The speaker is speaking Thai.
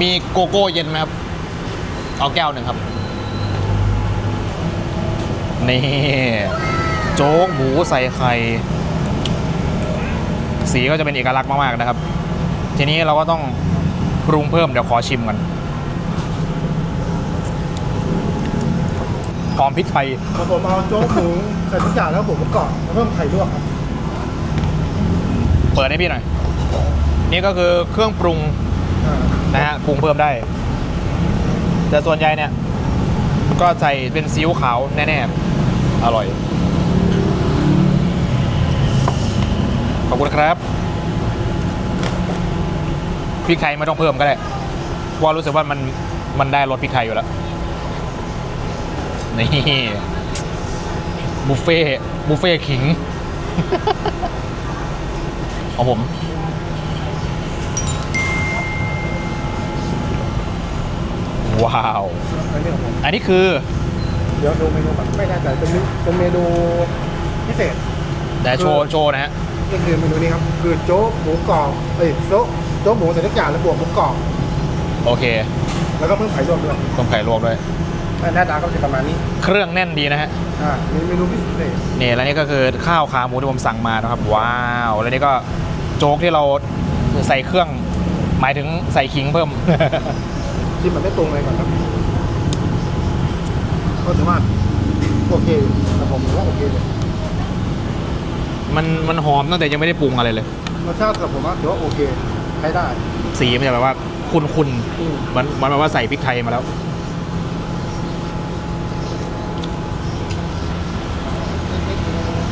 มีโกโก้เย็นไหมครับ เอาแก้วหนึ่งครับ นี่ โจ๊กหมูใส่ไข่ สีก็จะเป็นเอกลักษณ์มาก ๆ นะครับ ทีนี้เราก็ต้องปรุงเพิ่มเดี๋ยวขอชิมก่อนหอมพริกไทยของผมเอาโจ๊กหมูใส่ทุกอย่างแล้วผมประกอบแล้วเพิ่มไข่ลวกครับ เปิดให้พี่หน่อย นี่ก็คือเครื่องปรุง อ่า นะฮะปรุงเพิ่มได้ แต่ส่วนใหญ่เนี่ย ก็ใส่เป็นซีอิ๊วขาวแน่ๆ อร่อย ขอบคุณครับพริกไทยไม่ต้องเพิ่มก็ได้เพราะว่ารู้สึกว่ามันมันได้รสพริกไทยอยู่แล้ว นี่บุฟเฟ่ต์บุฟเฟ่ต์ขิงของผม ว้าวอันนี้ของผมอันนี้คือเดี๋ยวดูเมนูก่อนไม่แน่ใจเป็นเมนูเป็นเมนูพิเศษ แต่โชว์โชว์นะฮะ นี่คือเมนูนี้ครับ คือโจ๊กหมูกรอบเอ้ยโจ๊กโจ๊กหมูใส่ทุกอย่างแล้วบวกหมูกรอบโอเคแล้วก็เพิ่มไข่ลวกด้วยต้มไข่รวมด้วย หน้าตาก็จะประมาณนี้เครื่องแน่นดีนะฮะ อ่ามีเมนูพิเศษนี่แล้วนี่ก็คือข้าวขาหมูที่ผมสั่งมานะครับ ว้าว แล้วนี่ก็โจ๊กที่เราใส่เครื่อง หมายถึงใส่ขิงเพิ่ม ที่มันไม่ปรุงอะไรก่อนครับ ก็ถือว่าโอเคอยู่แต่ผมถือว่าโอเคเลยมันมันหอมตั้งแต่ยังไม่ได้ปรุงอะไรเลย รสชาติแต่ผมว่าถือว่าโอเคใช้ได้ สีมันจะแบบว่าคุณคุณอืม มันมันแบบว่าใส่พริกไทยมาแล้วอ